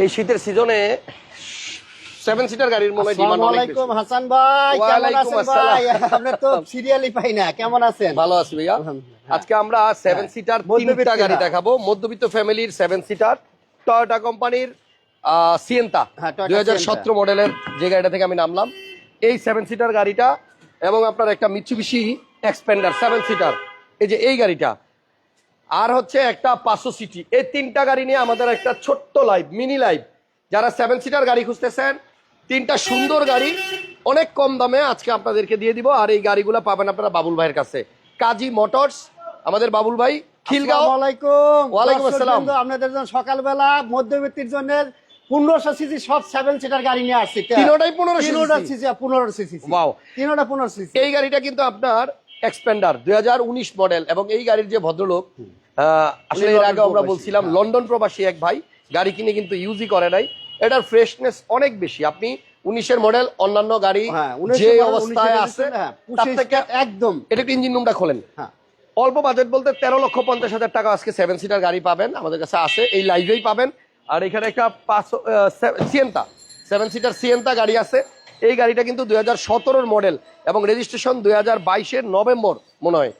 এই শীতের সিজনে সেভেন সিটার গাড়ির মনে হয় ডিমান্ড অনেক বেশি। হাসান ভাই কেমন আছেন ভাই। আপনার তো সিরিয়ালই পাই না কেমন আছেন? ভালো আছি ভাইয়া। আজকে আমরা সেভেন হ্যাঁ। সিটার তিনটা গাড়ি দেখাবো। মধ্যবিত্ত ফ্যামিলির সেভেন সিটার টয়োটা কোম্পানির সিয়েন্তা হ্যাঁ, দুই হাজার সতেরো মডেলের যে গাড়িটা থেকে আমি নামলাম। এই সেভেন সিটার গাড়িটা এবং আপনার একটা মিচুবিশি এক্সপেন্ডার সেভেন সিটার এই যে এই গাড়িটা আর হচ্ছে একটা পাঁচশো সিটি। এই তিনটা গাড়ি নিয়ে আমাদের একটা ছোট্ট লাইভ মিনি লাইভ যারা সেভেন সিটার গাড়ি খুঁজতেছেন তিনটা সুন্দর গাড়ি অনেক কম দামে আজকে আপনাদেরকে দিয়ে দিব। আর এই গাড়িগুলো পাবেন আপনারা বাবুল ভাইয়ের কাছে। কাজী মোটরস আমাদের বাবুল ভাই খিলগাঁও। আসসালামু আলাইকুম। ওয়ালাইকুম আসসালাম। আপনাদের জন্য সকালবেলা মধ্যবিত্তির জন্য পনেরোশো সিসি সব সেভেন সিটার গাড়ি নিয়ে আসছি। তিনোটাই 1500 তিনোটা cc? সিসি. তিনোটা সিসি। এই গাড়িটা কিন্তু আপনার এক্সপেন্ডার দুই হাজার উনিশ মডেল এবং এই গাড়ির যে ভদ্রলোক আসলে এর আগে আমরা বলছিলাম হ্যাঁ। লন্ডন প্রবাসী এক ভাই গাড়ি কিনে কিন্তু ইউজই করে নাই। এটার ফ্রেশনেস অনেক বেশি। আপনি উনিশের মডেল অন্যান্য গাড়ি হ্যাঁ যে অবস্থায় আছে হ্যাঁ, একদম। এটা একটু ইঞ্জিন রুমটা খোলেন। অল্প বাজেট বলতে তেরো লক্ষ পঞ্চাশ হাজার টাকা আজকে সেভেন সিটার গাড়ি পাবেন আমাদের কাছে আছে এই লাইভেই পাবেন। আর এখানে একটা পাঁচ সিয়েন্তা সেভেন সিটার সিয়েন্তা গাড়ি আছে। এই গাড়িটা কিন্তু দুই হাজার সতেরো মডেল এবং রেজিস্ট্রেশন দুই হাজার বাইশের নভেম্বর মনে হ্যাঁ।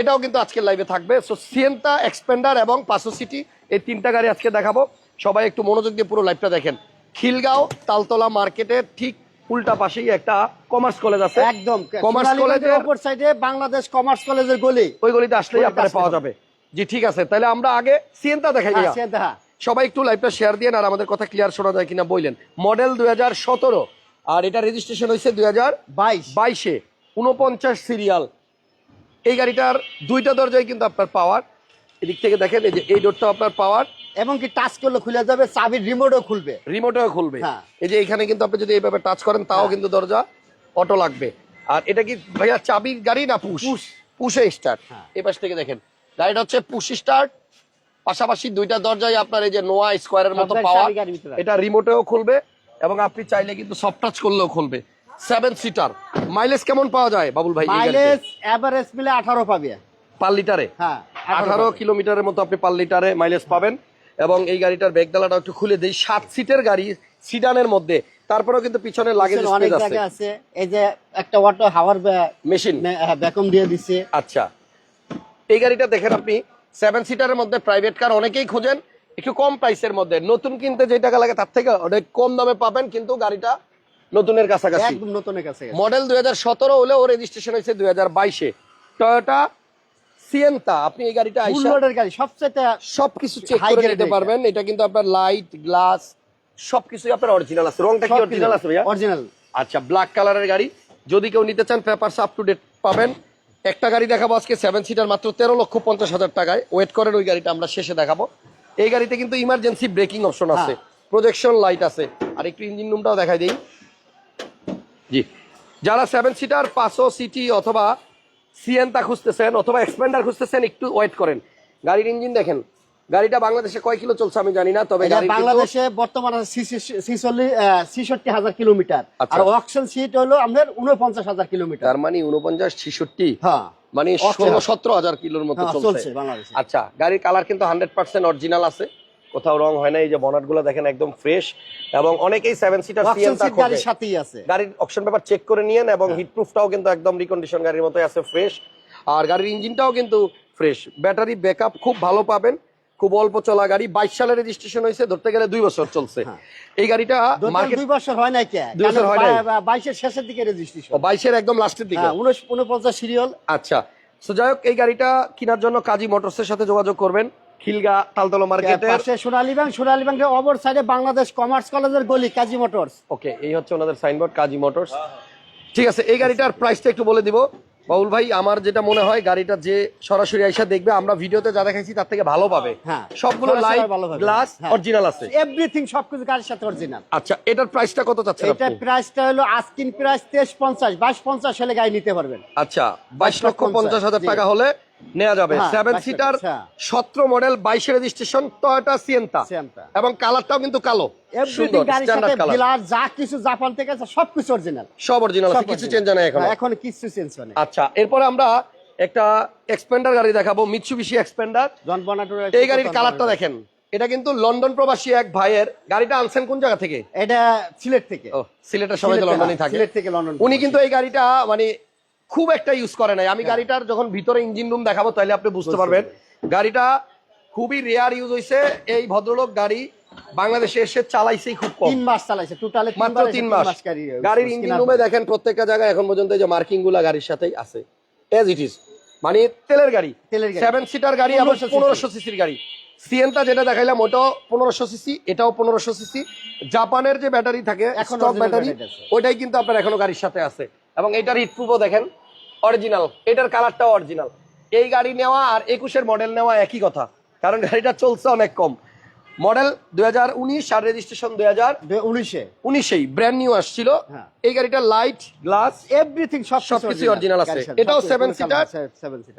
এটাও কিন্তু আজকের লাইভে থাকবে। সো সিয়েন্তা এক্সপেন্ডার এবং পাঁচশো সিটি এই তিনটা গাড়ি আজকে দেখাবো। সবাই একটু মনোযোগ দিয়ে পুরো লাইভটা দেখেন। খিলগাঁও তালতলা মার্কেটের ঠিক উল্টা পাশেই একটা কমার্স কলেজ আছে। একদম। কমার্স কলেজের অপর সাইডে বাংলাদেশ কমার্স কলেজের গলি। ওই গলিতে আসলেই আপনারা পাওয়া যাবে। জি ঠিক আছে। তাহলে আমরা আগে সিয়েন্তা দেখাই হ্যাঁ, হ্যাঁ। সবাই একটু লাইভটা শেয়ার দিয়ে আর আমাদের কথা ক্লিয়ার শোনা যায় কিনা বললেন। মডেল দুই হাজার সতেরো আর এটা রেজিস্ট্রেশন হয়েছে দুই হাজার বাইশ। বাইশে। উনপঞ্চাশ সিরিয়াল এই গাড়িটার দুইটা দরজায় কিন্তু আপনার পাওয়ার এদিক থেকে দেখেন এই যে এই ডোরটা আপনার পাওয়ার এবং কি টাচ করলে খুলে যাবে চাবির রিমোটও খুলবে। রিমোটেও খুলবে। হ্যাঁ। এই যে এখানে কিন্তু আপনি যদি এইভাবে টাচ করেন তাও হ্যাঁ। কিন্তু দরজা অটো লাগবে। আর এটা কি ভাইয়া চাবির গাড়ি না পুশ পুশ। পুশে স্টার্ট হ্যাঁ। এই পাশ থেকে দেখেন গাড়িটা হচ্ছে পুশ স্টার্ট পাশাপাশি দুইটা দরজায় আপনার এই যে নোয়া স্কোয়ারের মতো গাড়ির এটা রিমোটেও খুলবে এবং আপনি চাইলে কিন্তু সফট টাচ করলেও খুলবে। সেভেন সিটার মাইলেজ কেমন পাওয়া যায় বাবুল ভাই মাইলেজ এভারেজ মিলে আঠারো পাবে। পার লিটারে হ্যাঁ আঠারো। কিলোমিটারের মতো আপনি পার লিটারে মাইলেজ পাবেন। এবং এই গাড়িটার ব্যাগডালাটা একটু খুলে দিই। সাত সিটের গাড়ি সিডানের মধ্যে। তারপরেও কিন্তু পিছনে লাগেজ স্পেস আছে জায়গা আছে। এই যে একটা অটো হাওয়ার মেশিন ব্যাকম দিয়ে দিছে। আচ্ছা। এই গাড়িটা দেখেন আপনি সেভেন সিটারের মধ্যে প্রাইভেট কার অনেকেই খোঁজেন। একটু কম প্রাইসের মধ্যে। নতুন কিনতে যে টাকা লাগে তার থেকে অনেক কম দামে পাবেন। কিন্তু গাড়িটা নতুনের কাছাকাছি। একদম নতুনের কাছে মডেল দুই হাজার সতেরো হলেও রেজিস্ট্রেশন হয়েছে দুই হাজার বাইশে। টয়োটা সিয়েন্তা আপনি এই গাড়িটা গাড়ি সবচেয়ে সবকিছু চেক করে নিতে পারবেন। এটা কিন্তু আপনার লাইট গ্লাস সবকিছুই আপনার অরিজিনাল আছে। রংটা কি অরিজিনাল আছে ভাইয়া? অরিজিনাল আচ্ছা ব্ল্যাক কালারের গাড়ি। যদি কেউ নিতে চান পেপারস আপ টু ডেট পাবেন। একটা গাড়ি দেখাবো আজকে সেভেন সিটার মাত্র তেরো লক্ষ পঞ্চাশ হাজার টাকায়। ওয়েট করেন ওই গাড়িটা আমরা শেষে দেখাবো। এই গাড়িতে কিন্তু ইমার্জেন্সি ব্রেকিং অপশন আছে। প্রজেকশন লাইট আছে। আর একটু ইঞ্জিন রুমটাও দেখাই দিই। জি। যারা সেভেন সিটার পাঁচশো সিটি অথবা সিএনটা খুঁজতেছেন অথবা এক্সপেন্ডার খুঁজতেছেন একটু ওয়েট করেন। গাড়ির ইঞ্জিন দেখেন। গাড়িটা বাংলাদেশে কয় কিলো চলছে আমি জানি না তবে বাংলাদেশে বর্তমানে ছিষট্টি হাজার কিলোমিটার। আচ্ছা। আর অকশন সিট হলো আমাদের উনপঞ্চাশ হাজার কিলোমিটার। তার মানে উনপঞ্চাশ ছিষট্টি? হ্যাঁ। মানে ষোলো সতেরো হাজার কিলোর মতো হ্যাঁ, চলছে। চলছে আচ্ছা গাড়ির কালার কিন্তু হান্ড্রেড পার্সেন্ট অরিজিনাল আছে। কোথাও রং হয় না এই যে বনাটগুলো দেখেন একদম ফ্রেশ এবং অনেকেই সেভেন সিটার সিএনটা গাড়ির সাথেই আছে। গাড়ির অপশন পেপার চেক করে নিয়েন এবং হ্যাঁ। হিট প্রুফটাও কিন্তু একদম রিকন্ডিশন গাড়ির মতোই আছে ফ্রেশ আর গাড়ির ইঞ্জিনটাও কিন্তু ফ্রেশ ব্যাটারি ব্যাকআপ খুব ভালো পাবেন। খুব অল্প চলা গাড়ি। বাইশ সালে রেজিস্ট্রেশন হয়েছে ধরতে গেলে দুই বছর চলছে। হ্যাঁ। এই গাড়িটা দুই- বছর হয় নাই দুই বছর হয় নাই। বাইশের শেষের দিকে রেজিস্ট্রেশন বাইশের একদম লাস্টের দিকে। হ্যাঁ উনপঞ্চাশ সিরিয়াল আচ্ছা। সো যাই হোক এই গাড়িটা কেনার জন্য কাজী মোটরসের সাথে যোগাযোগ করবেন। খিলগা তালতলা মার্কেটের পাশে সোনালী ব্যাংক সোনালী ব্যাংকের অপর সাইডে বাংলাদেশ কমার্স কলেজের গলি কাজী মোটরস ওকে এই হচ্ছে ওনাদের সাইনবোর্ড কাজী মোটরস ঠিক আছে এই গাড়িটার প্রাইসটা একটু বলে দিব। বাবুল ভাই আমার যেটা মনে হয় গাড়িটা যে সরাসরি আইসা দেখবে আমরা ভিডিওতে যা দেখাইছি তার থেকে ভালো পাবে। হ্যাঁ সবগুলো লাইট ভালো গ্লাস হ্যাঁ। অরিজিনাল আছে। এভরিথিং সবকিছু গাড়ির সাথে অরিজিনাল আচ্ছা এটার প্রাইসটা কত চাচ্ছেন এটা প্রাইসটা হলো আস্কিন প্রাইস তেইশ পঞ্চাশ বাইশ পঞ্চাশ হলে গাড়ি নিতে পারবেন। আচ্ছা বাইশ লক্ষ পঞ্চাশ হাজার জি। টাকা হলে নেওয়া যাবে। Seven seater. সতেরো মডেল বাইশে রেজিস্ট্রেশন টয়োটা সিয়েন্তা এবং কালারটাও কিন্তু কালো। এভরিথিং সুন্দর গাড়ির সাথে স্ট্যান্ডার্ড কালার বিলার যা কিছু জাপান থেকে সবকিছু অরিজিনাল সব অরিজিনাল কিছু চেঞ্জ এখন। এখন কিছু চেঞ্জ আচ্ছা এরপরে আমরা একটা এক্সপেন্ডার গাড়ি দেখাবো মিৎসুবিশি এক্সপেন্ডার এই গাড়ির কালারটা দেখেন। এটা কিন্তু লন্ডন প্রবাসী এক ভাইয়ের। গাড়িটা আনছেন কোন জায়গা থেকে? এটা সিলেট থেকে। সিলেটের সবাই তো সিলেট- হ্যাঁ, থাকে। সিলেট থেকে লন্ডন উনি কিন্তু এই গাড়িটা মানে খুব একটা ইউজ করে নাই। আমি গাড়িটার যখন ভিতরে ইঞ্জিন রুম দেখাবো তাহলে আপনি বুঝতে পারবেন। গাড়িটা খুবই রেয়ার ইউজ হয়েছে এই ভদ্রলোক গাড়ি বাংলাদেশে এসে চালাইছেই খুব কম। তিন মাস চালাইছে। টোটালে মাত্র তিন মাস। গাড়ির ইঞ্জিন রুমে দেখেন প্রত্যেকটা জায়গায় এখন পর্যন্ত এই যে মার্কিংগুলা গাড়ির সাথেই আছে। এজ ইট ইজ মানে তেলের গাড়ি। তেলের গাড়ি। সেভেন সিটার গাড়ি 1500 পনেরোশো সিসির গাড়ি। সিএনটা যেটা দেখাইলাম ওটাও পনেরোশো সিসি এটাও পনেরোশো সিসি জাপানের যে ব্যাটারি থাকে এখন ব্যাটারি ওইটাই কিন্তু আপনার এখনও গাড়ির সাথে আছে। এবং এটার হিটপ্রুফও দেখেন অরিজিনাল এটার কালারটাও অরিজিনাল এই গাড়ি নেওয়া আর একুশের মডেল নেওয়া একই কথা কারণ গাড়িটা চলছে অনেক কম। মডেল দুই হাজার উনিশ আর রেজিস্ট্রেশন দুই হাজার উনিশে। উনিশেই ব্র্যান্ড নিউ আসছিল। হ্যাঁ। এই গাড়িটা লাইট গ্লাস এভরিথিং সব সবকিছু original আছে। এটাও সেভেন সিটার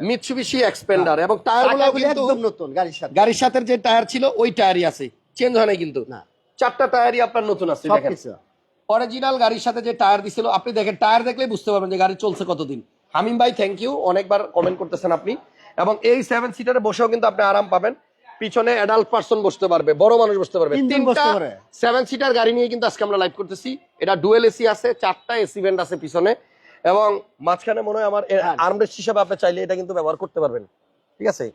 মিৎসুবিশি এক্সপেন্ডার এবং টায়ারগুলো কিন্তু একদম নতুন গাড়ির সাথে। গাড়ির সাথে যে টায়ার ছিল ওই টায়ারই আছে। চেঞ্জ হয় নাই কিন্তু। না। চারটা টায়ারই আপনার নতুন আছে দেখেন। অরিজিনাল গাড়ির সাথে যে টায়ার দিছিল আপনি দেখেন টায়ার দেখলেই বুঝতে পারবেন যে গাড়ি চলছে কতদিন। হামিম ভাই থ্যাংক ইউ অনেকবার কমেন্ট করতেছেন আপনি। এবং এই সেভেন সিটারে বসেও কিন্তু আপনি আরাম পাবেন। পিছনে অ্যাডাল্ট পার্সন বসতে পারবে বড় মানুষ বসতে পারবে। তিনটা সেভেন সিটার গাড়ি নিয়ে কিন্তু আজকে আমরা লাইভ করতেছি। এটা ডুয়েল এসি আছে চারটা এসি ভেন্ট আছে পিছনে। এবং মাঝখানে মনে হয় আমার হ্যাঁ। আর্মরেস্ট হিসাবে আপনি চাইলে এটা কিন্তু ব্যবহার করতে পারবেন। ঠিক আছে?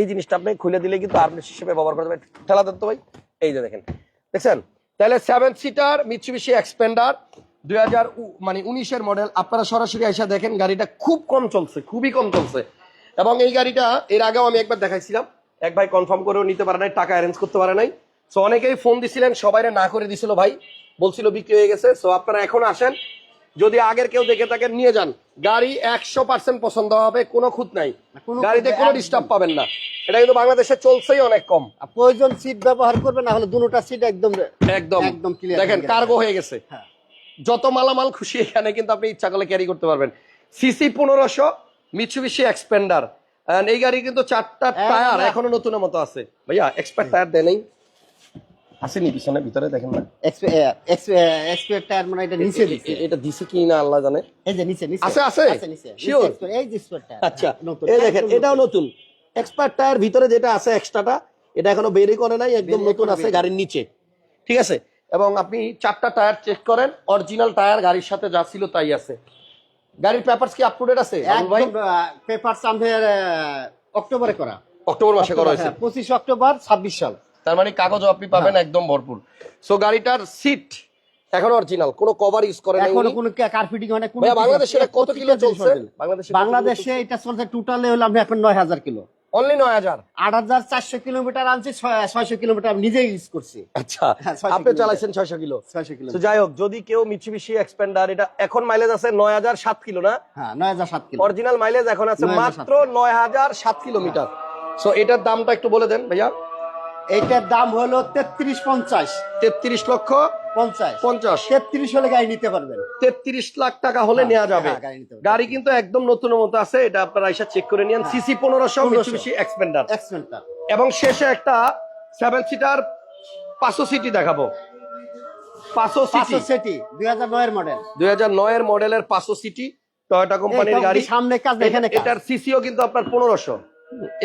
এই জিনিসটা আপনি খুলে দিলে কিন্তু আর্মরেস্ট হিসেবে ব্যবহার করতে পারবেন ঠেলা দেন তো ভাই। এই যে দেখেন। দেখছেন? তাহলে সেভেন সিটার মিচুবিশি এক্সপেন্ডার দুই হাজার মানে উনিশের মডেল আপনারা সরাসরি আইসা দেখেন, গাড়িটা খুব কম চলছে, খুবই কম চলছে। এবং এই গাড়িটা, এর আগেও আমি একবার দেখাইছিলাম। এক ভাই কনফার্ম করেও নিতে পারে নাই, টাকা অ্যারেঞ্জ করতে পারে নাই। সো অনেকেই ফোন দিছিলেন সবাই না করে দিছিল ভাই। বলছিল বিক্রি হয়ে গেছে। সো আপনারা এখন আসেন যদি আগের কেউ দেখে থাকেন নিয়ে যান। গাড়ি একশো পার্সেন্ট পছন্দ হবে কোনো খুঁত নাই। গাড়িতে কোনো ডিস্টার্ব পাবেন না। এটা কিন্তু বাংলাদেশে চলছেই অনেক কম। প্রয়োজন সিট ব্যবহার করবে না হলে দুটোটা সিট একদম একদম। একদম clear দেখেন। কার্গো হয়ে গেছে। হ্যাঁ। যত মালামাল খুশি এখানে কিন্তু আপনি ইচ্ছা করলে ক্যারি করতে পারবেন। সিসি পনেরোশো মিচুবিশি এক্সপেন্ডার এই গাড়ি কিন্তু চারটা টায়ার এখনও নতুনের মতো আছে। ভাইয়া এক্সপার্ট টায়ার দেয় নেই। আসেনি পিছনে ভিতরে দেখেন না? টায়ার মানে এটা নিচে দিচ্ছে এ- এটা দিছে কি না আল্লাহ জানে? এই যে নিচে নিচে। আছে, আছে? Sure? নিচে এই যে টায়ার আচ্ছা হ্যাঁ, এই দেখেন এটাও নতুন। নতুন। এক্সপার্ট টায়ার ভিতরে যেটা আছে এক্সট্রাটা এটা এখনও বেরই করে নাই একদম নতুন আছে গাড়ির নিচে। ঠিক আছে? এবং আপনি চারটা টায়ার চেক করেন অরিজিনাল টায়ার গাড়ির সাথে যা ছিল তাই আছে। গাড়ির পেপারস কি আপ টু ডেট আছে ভাই? একদম পেপার সামনের অক্টোবরে করা। অক্টোবর মাসে করা হয়েছে। হ্যাঁ, পঁচিশ অক্টোবর ছাব্বিশ সাল। তার মানে কাগজও আপনি পাবেন হ্যাঁ। একদম ভরপুর। সো গাড়িটার সিট এখন অরিজিনাল কোনো কভার ইউজ করে নাই। কোনো কার্পেটিং হয় না কোনো বাংলাদেশে এটা কত কিলো চলছে? বাংলাদেশে বাংলাদেশে এটা চলছে টোটালে হলো এখন নয় হাজার কিলো। অনলি নয় হাজার? আট হাজার চারশো কিলোমিটার আনছি ছয়শো কিলোমিটার আমি নিজেই ইউজ করছি। আচ্ছা হ্যাঁ, 600 আপনি চালাইছেন ছয়শো কিলো। ছয়শো কিলো তো যাই হোক যদি কেউ মিচুবিশি এক্সপেন্ডার এটা এখন মাইলেজ আছে নয় হাজার সাত কিলো না? হ্যাঁ নয় হাজার সাত কিলো। অরিজিনাল মাইলেজ এখন আছে মাত্র নয় হাজার সাত কিলোমিটার। সো এটার দামটা একটু বলে দেন ভাইয়া। এইটার দাম হলো তেত্রিশ পঞ্চাশ। তেত্রিশ লক্ষ পঞ্চাশ। পঞ্চাশ। তেত্রিশ হলে গাড়ি নিতে পারবেন। তেত্রিশ লাখ টাকা হলে হ্যাঁ, নেওয়া যাবে। হ্যাঁ, গাড়ি কিন্তু একদম নতুন মতো আছে এটা আপনারা এসে চেক করে নিন। হ্যাঁ। সিসি পনেরোশো 1500 মিচুবিশি এক্সপেন্ডার এবং শেষে একটা সেভেন সিটার পাঁচশো সিটি দেখাবো। পাঁচশো সিটি পাঁচশো দুই হাজার নয়ের মডেল দুই হাজার নয়ের মডেলের পাঁচশো সিটি টয়োটা কোম্পানির গাড়ি। সামনে কাজ এখানে এটার সিসিও কিন্তু আপনার পনেরোশো।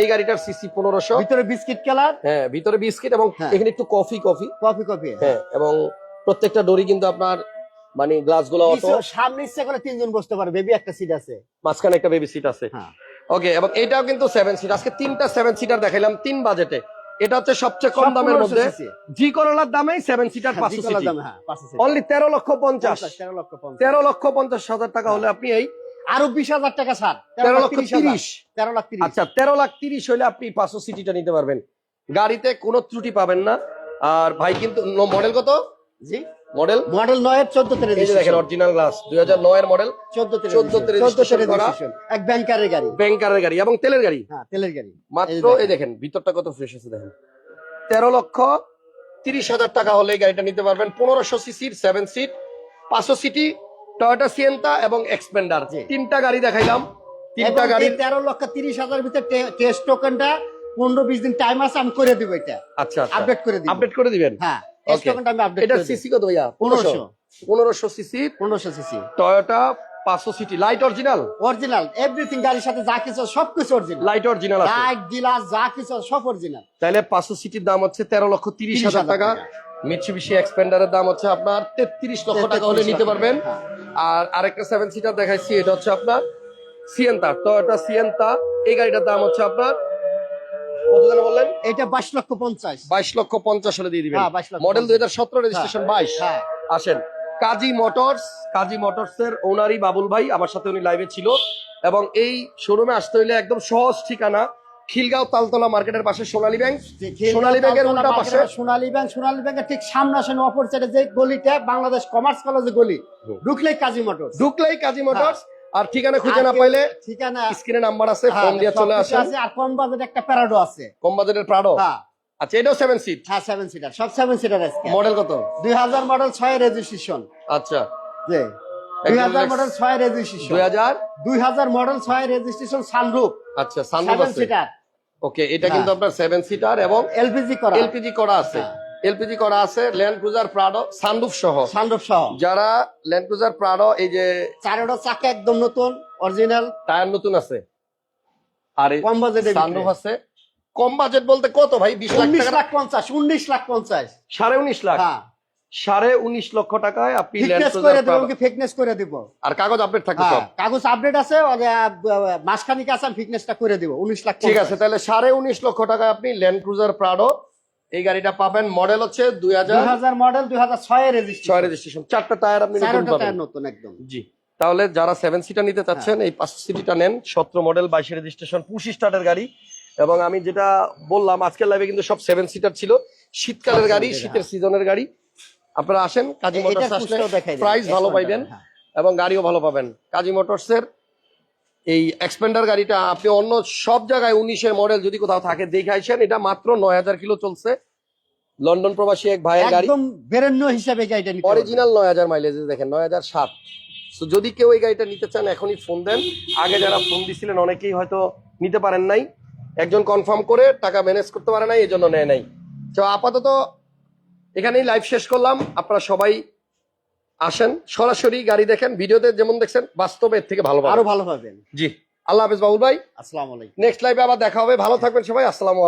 এই গাড়িটার সিসি পনেরোশো। ভিতরে বিস্কিট কালার? হ্যাঁ ভিতরে বিস্কিট এবং হ্যাঁ। এখানে একটু কফি কফি। কফি কফি হ্যাঁ। এবং প্রত্যেকটা ডোরি কিন্তু আপনার মানে গ্লাসগুলো সামনে ইচ্ছে করে তিনজন বসতে পারে বেবি একটা সিট আছে। মাঝখানে একটা বেবি সিট আছে। হ্যাঁ। ওকে এবং এটাও কিন্তু সেভেন সিট আজকে তিনটা সেভেন সিটার দেখাইলাম তিন বাজেটে এটা হচ্ছে সবচেয়ে কম দামের 1500 মধ্যে জি করলার দামেই সেভেন সিটার পাঁচশো জিকোলার দামে, হ্যাঁ, 500 cc। অনলি তেরো লক্ষ পঞ্চাশ। 50, 13 লক্ষ 50 তেরো লক্ষ পঞ্চাশ হাজার টাকা হলে আপনি এই আরও বিশ হাজার টাকা ছাড়। তেরো লক্ষ তিরিশ তেরো লাখ তিরিশ। আচ্ছা তেরো লাখ তিরিশ হলে আপনি পাঁচশো সিটিটা নিতে পারবেন। গাড়িতে কোনো ত্রুটি পাবেন না। আর ভাই কিন্তু মডেল কত? জি মডেল মডেল নয়ের চোদ্দ দেখেন অরিজিনাল গ্লাস দুই হাজার নয়ের মডেল চোদ্দ তেরে 14 তে registration করা। এক ব্যাংকারের গাড়ি। ব্যাংকারের গাড়ি এবং তেলের গাড়ি। হ্যাঁ তেলের গাড়ি। মাত্র এই দেখেন ভিতরটা কত ফ্রেশ আছে দেখেন। তেরো লক্ষ তিরিশ হাজার টাকা হলে গাড়িটা নিতে পারবেন। পনেরোশো সিসির সেভেন সিট পাঁচশো সিটি টয়োটা সিয়েন্তা এবং এক্সপেন্ডার তিনটা গাড়ি দেখাইলাম। তিনটা গাড়ি তেরো লক্ষ তিরিশ হাজার ভিতরে টেস্ট টোকেনটা পনেরো বিশ দিন টাইম আছে আমি করে দিব এটা। আচ্ছা আপডেট করে দিব। আপডেট করে দিবেন? হ্যাঁ এটা সিসি কত ভাইয়া? পনেরোশো। পনেরোশো। পনেরোশো সিসির পনেরোশো সিসি টয়োটা পাঁচশো city light original original everything গাড়ির সাথে যা কিছু original light original light glass যা কিছু সব অরিজিনাল তাহলে পাঁচশো সিটির দাম হচ্ছে তেরো লক্ষ তিরিশ হাজার 30,000 টাকা। টাকা। মিটসুবিশি এক্সপেন্ডারের দাম হচ্ছে আপনার তেত্রিশ লক্ষ টাকা হলে নিতে পারবেন। হ্যাঁ। আর আরেকটা সেভেন সিটার দেখাইছি এটা হচ্ছে আপনার সিয়েন্তা এটা সিয়েন্তা এই গাড়িটার দাম হচ্ছে আপনার কত যেন বললেন? এটা বাইশ লক্ষ পঞ্চাশ। বাইশ লক্ষ পঞ্চাশ হলে দিয়ে দিবেন। হ্যাঁ, মডেল 50 দুই হাজার সতেরো রেজিস্ট্রেশন বাইশ। হ্যাঁ। আসেন কাজী মোটরস কাজী মোটরস এর ওনারই বাবুল ভাই আমার সাথে উনি লাইভে ছিল। এবং এই শোরুমে আসতে হইলে একদম সহজ ঠিকানা খিলগাঁও তালতলা মার্কেটের পাশে সোনালী ব্যাংক। সোনালী ব্যাংকের উল্টা পাশে সোনালী ব্যাংক সোনালী ব্যাংকের ঠিক সামনাসামনি অপর সাইডে যে গলিটা বাংলাদেশ কমার্স কলেজ গলি। ঢুকলেই কাজী মোটর ঢুকলেই কাজী হ্যাঁ। মোটর আর ঠিকানা খুঁজে না পাইলে ঠিকানা স্ক্রিনে নাম্বার আছে হ্যাঁ, ফোন দিয়ে চলে আসে আর কম বাজেট একটা প্যারাডো আছে। কম বাজেটের প্যারাডো হ্যাঁ। আচ্ছা এটাও সেভেন সিট হ্যাঁ সেভেন সিটার সব সেভেন সিটার আছে মডেল কত? দুই হাজার মডেল ছয় রেজিস্ট্রেশন আচ্ছা। জি। ল্যান্ড প্রাডো এই যে চারটা চাকা একদম নতুন অরিজিনাল টায়ার নতুন আছে। আর কম আছে। কম বাজেট বলতে কত ভাই? 20 লাখ 20 লাখ পঞ্চাশ সাড়ে উনিশ লাখ। সাড়ে উনিশ লক্ষ টাকায় আপনি ফিটনেস করে দেবো ফিটনেস করে দিব। আর কাগজ আপডেট থাকে হ্যাঁ, সব। কাগজ আপডেট আছে মাসখানিক আছে ফিটনেসটা করে দিব উনিশ লাখ ঠিক আছে তাহলে সাড়ে উনিশ লক্ষ টাকায় আপনি ল্যান্ড ক্রুজার প্রাডো এই গাড়িটা পাবেন। মডেল হচ্ছে দুই হাজার মডেল দুই হাজার ছয় রেজিস্ট্রেশন ছয় রেজিস্ট্রেশন চারটা টায়ার আপনি নতুন পাবেন। নতুন একদম। জি তাহলে যারা সেভেন সিটার নিতে চাচ্ছেন হ্যাঁ। এই পাঁচ সিটিটা নেন সতেরো মডেল বাইশে রেজিস্ট্রেশন পুশি স্টার্টের গাড়ি। এবং আমি যেটা বললাম আজকের লাইভে কিন্তু সব সেভেন সিটার ছিল। শীতকালের গাড়ি শীতের সিজনের গাড়ি। আপনারা আসেন কাজী মোটরস আসলে প্রাইস ভালো পাইবেন। এবং গাড়িও ভালো পাবেন। কাজী মোটরসের এই এক্সপেন্ডার গাড়িটা আপনি অন্য সব জায়গায় উনিশের মডেল যদি কোথাও থাকে দেখে আইসেন এটা মাত্র নয় হাজার কিলো চলছে। লন্ডন প্রবাসী এক ভাইয়ের গাড়ি। একদম বেরেন্য হিসাবে গাড়িটা অরিজিনাল নয় হাজার মাইলেজ দেখেন নয় হাজার সাত তো যদি কেউ এই গাড়িটা নিতে চান এখনই ফোন দেন। আগে যারা ফোন দিছিলেন অনেকেই হয়তো নিতে পারেন নাই। একজন কনফার্ম করে টাকা ম্যানেজ করতে পারে নাই এই জন্য নেয় নাই। তো আপাতত এখানেই লাইভ শেষ করলাম। আপনারা সবাই আসেন সরাসরি গাড়ি দেখেন ভিডিওতে যেমন দেখছেন বাস্তবে এর থেকে ভালো আরও ভালো পাবেন। জি। আল্লাহ হাফেজ বাবুল ভাই। আসসালাম আলাইকুম। নেক্সট লাইভে আবার দেখা হবে। ভালো থাকবেন সবাই। আসসালামু